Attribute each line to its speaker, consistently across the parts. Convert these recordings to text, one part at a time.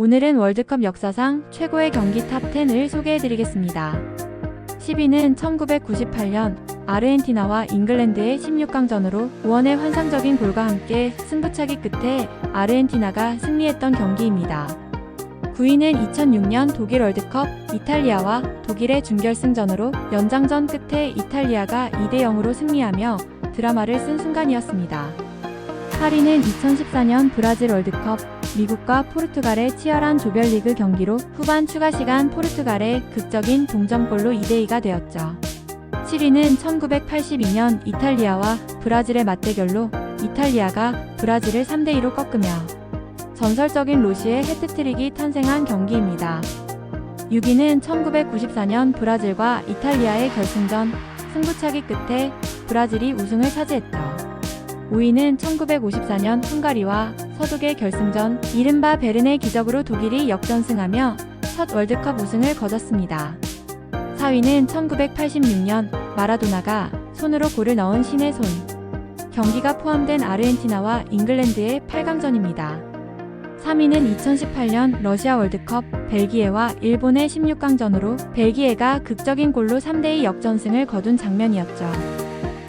Speaker 1: 오늘은 월드컵 역사상 최고의 경기 탑10을 소개해드리겠습니다. 10위는 1998년 아르헨티나와 잉글랜드의 16강전으로 우원의 환상적인 골과 함께 승부차기 끝에 아르헨티나가 승리했던 경기입니다. 9위는 2006년 독일 월드컵 이탈리아와 독일의 준결승전으로 연장전 끝에 이탈리아가 2대 0으로 승리하며 드라마를 쓴 순간이었습니다. 8위는 2014년 브라질 월드컵 미국과 포르투갈의 치열한 조별리그 경기로 후반 추가 시간 포르투갈의 극적인 동점골로 2대2가 되었죠. 7위는 1982년 이탈리아와 브라질의 맞대결로 이탈리아가 브라질을 3대2로 꺾으며 전설적인 로시의 해트트릭이 탄생한 경기입니다. 6위는 1994년 브라질과 이탈리아의 결승전 승부차기 끝에 브라질이 우승을 차지했죠. 5위는 1954년 헝가리와 서독의 결승전 이른바 베른의 기적으로 독일이 역전승하며 첫 월드컵 우승을 거뒀습니다. 4위는 1986년 마라도나가 손으로 골을 넣은 신의 손. 경기가 포함된 아르헨티나와 잉글랜드의 8강전입니다. 3위는 2018년 러시아 월드컵 벨기에와 일본의 16강전으로 벨기에가 극적인 골로 3대2 역전승을 거둔 장면이었죠.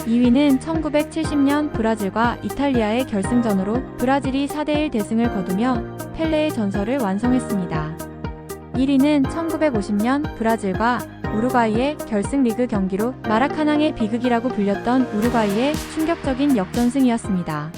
Speaker 1: 2위는 1970년 브라질과 이탈리아의 결승전으로 브라질이 4대1 대승을 거두며 펠레의 전설을 완성했습니다. 1위는 1950년 브라질과 우루과이의 결승 리그 경기로 마라카낭의 비극이라고 불렸던 우루과이의 충격적인 역전승이었습니다.